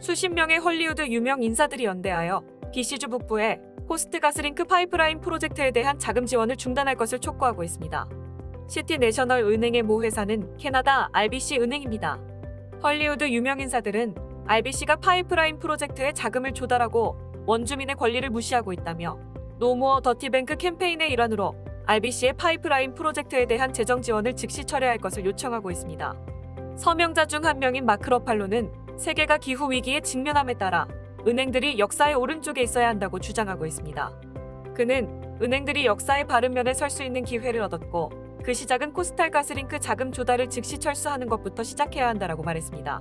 수십 명의 헐리우드 유명 인사들이 연대하여 BC주 북부의 코스트 가스링크 파이프라인 프로젝트에 대한 자금 지원을 중단할 것을 촉구하고 있습니다. 시티 내셔널 은행의 모 회사는 캐나다 RBC 은행입니다. 헐리우드 유명 인사들은 RBC가 파이프라인 프로젝트에 자금을 조달하고 원주민의 권리를 무시하고 있다며 노모어 더티뱅크 캠페인의 일환으로 RBC의 파이프라인 프로젝트에 대한 재정 지원을 즉시 철회할 것을 요청하고 있습니다. 서명자 중 한 명인 마크 러팔로는 세계가 기후 위기에 직면함에 따라 은행들이 역사의 오른쪽에 있어야 한다고 주장하고 있습니다. 그는 은행들이 역사의 바른 면에 설 수 있는 기회를 얻었고 그 시작은 코스탈 가스링크 자금 조달을 즉시 철수하는 것부터 시작해야 한다라고 말했습니다.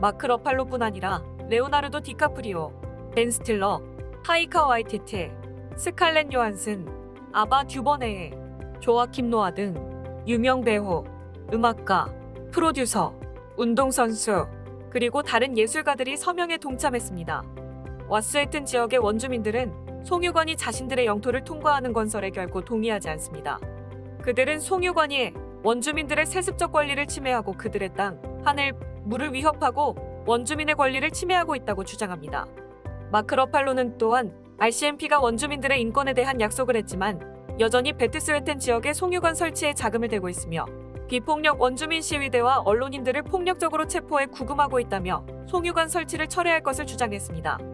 마크 러팔로뿐 아니라 레오나르도 디카프리오, 벤 스틸러, 타이카 와이티티, 스칼렛 요한슨, 아바 듀버네에, 조아킴 노아 등 유명 배우, 음악가, 프로듀서, 운동선수, 그리고 다른 예술가들이 서명에 동참했습니다. 와스웨튼 지역의 원주민들은 송유관이 자신들의 영토를 통과하는 건설에 결코 동의하지 않습니다. 그들은 송유관이 원주민들의 세습적 권리를 침해하고 그들의 땅, 하늘, 물을 위협하고 원주민의 권리를 침해하고 있다고 주장합니다. 마크 러팔로는 또한 RCMP가 원주민들의 인권에 대한 약속을 했지만 여전히 베트스웨텐 지역에 송유관 설치에 자금을 대고 있으며 비폭력 원주민 시위대와 언론인들을 폭력적으로 체포해 구금하고 있다며 송유관 설치를 철회할 것을 주장했습니다.